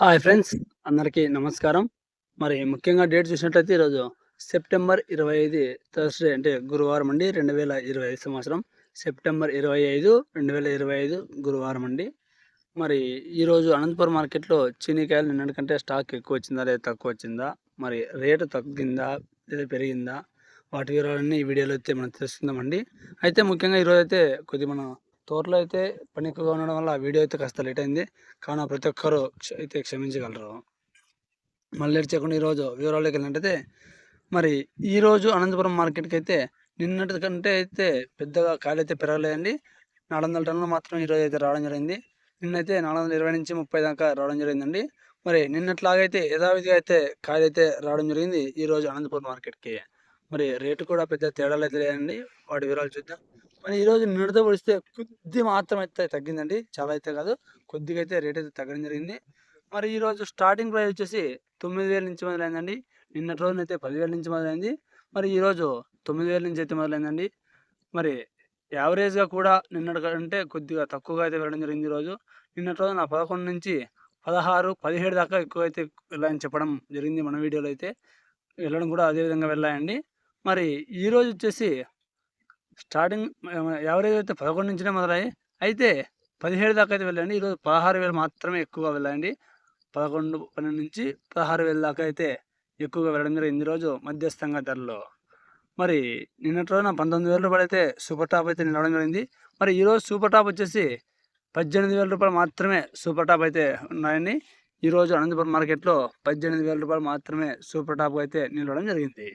Hi friends అందరికీ నమస్కారం. మరి ముఖ్యంగా డేట్ చూసినట్లయితే ఈరోజు సెప్టెంబర్ ఇరవై ఐదు థర్స్డే అంటే గురువారం అండి రెండు వేల ఇరవై ఐదు సంవత్సరం. సెప్టెంబర్ ఇరవై ఐదు రెండు వేల ఇరవై ఐదు గురువారం అండి. మరి ఈరోజు అనంతపురం మార్కెట్లో చీనికాయలు నిన్నటికంటే స్టాక్ ఎక్కువ వచ్చిందా లేదా తక్కువ వచ్చిందా? మరి రేటు తగ్గిందా లేదా పెరిగిందా? వాటి వివరాలన్నీ ఈ వీడియోలో అయితే మనం తెలుసుకుందామండి. అయితే ముఖ్యంగా ఈరోజు అయితే కొద్ది మన తోటలో అయితే పని ఎక్కువగా ఉండడం వల్ల వీడియో అయితే కాస్త లేట్ అయింది. కానీ ప్రతి ఒక్కరూ క్ష- అయితే క్షమించగలరు. మళ్ళీ లేట్ చేయకుండా ఈరోజు వివరాల్లోకి వెళ్ళినట్టయితే మరి ఈరోజు అనంతపురం మార్కెట్కి అయితే నిన్నటి కంటే అయితే పెద్దగా ఖాళీ అయితే పెరగలేదండి. నాలుగు వందల టన్నులు మాత్రం ఈరోజు అయితే రావడం జరిగింది. నిన్నైతే నాలుగు వందల ఇరవై నుంచి ముప్పై దాకా రావడం జరిగిందండి. మరి నిన్నట్లాగైతే యథావిధిగా అయితే ఖాళీ అయితే రావడం జరిగింది ఈరోజు అనంతపురం మార్కెట్కి. మరి రేటు కూడా పెద్ద తేడాలు అయితే లేదండి. వాటి వివరాలు చూద్దాం. మరి ఈరోజు నిన్నటితో పోలిస్తే కొద్ది మాత్రం అయితే తగ్గిందండి. చాలా అయితే కాదు కొద్దిగా అయితే రేట్ అయితే తగ్గడం జరిగింది. మరి ఈరోజు స్టార్టింగ్ ప్రైస్ వచ్చేసి తొమ్మిది వేల నుంచి మొదలైందండి. నిన్నటి రోజున అయితే పదివేల నుంచి మొదలైంది. మరి ఈరోజు తొమ్మిది వేల నుంచి అయితే మొదలైందండి. మరి యావరేజ్గా కూడా నిన్నటి కంటే కొద్దిగా తక్కువగా అయితే వెళ్ళడం జరిగింది ఈరోజు నిన్నటి రోజున పదకొండు నుంచి పదహారు పదిహేడు దాకా ఎక్కువ అయితే వెళ్ళాయని చెప్పడం జరిగింది మన వీడియోలో అయితే. వెళ్ళడం కూడా అదే విధంగా వెళ్ళాయండి. మరి ఈరోజు వచ్చేసి స్టార్టింగ్ యావరేజ్ అయితే పదకొండు నుంచినే మొదలయ్యి అయితే పదిహేడు దాకా అయితే వెళ్ళండి. ఈరోజు పదహారు వేలు మాత్రమే ఎక్కువగా వెళ్ళండి. పదకొండు పన్నెండు నుంచి పదహారు వేల దాకా అయితే ఎక్కువగా వెళ్ళడం జరిగింది. ఈరోజు మధ్యస్థంగా ధరలో. మరి నిన్నటి రోజున పంతొమ్మిది వేల రూపాయలు అయితే సూపర్ టాప్ అయితే నిలవడం జరిగింది. మరి ఈరోజు సూపర్ టాప్ వచ్చేసి పద్దెనిమిది వేల రూపాయలు మాత్రమే సూపర్ టాప్ అయితే ఉన్నాయని ఈరోజు అనంతపురం మార్కెట్లో పద్దెనిమిది వేల రూపాయలు మాత్రమే సూపర్ టాప్ అయితే నిలవడం జరిగింది.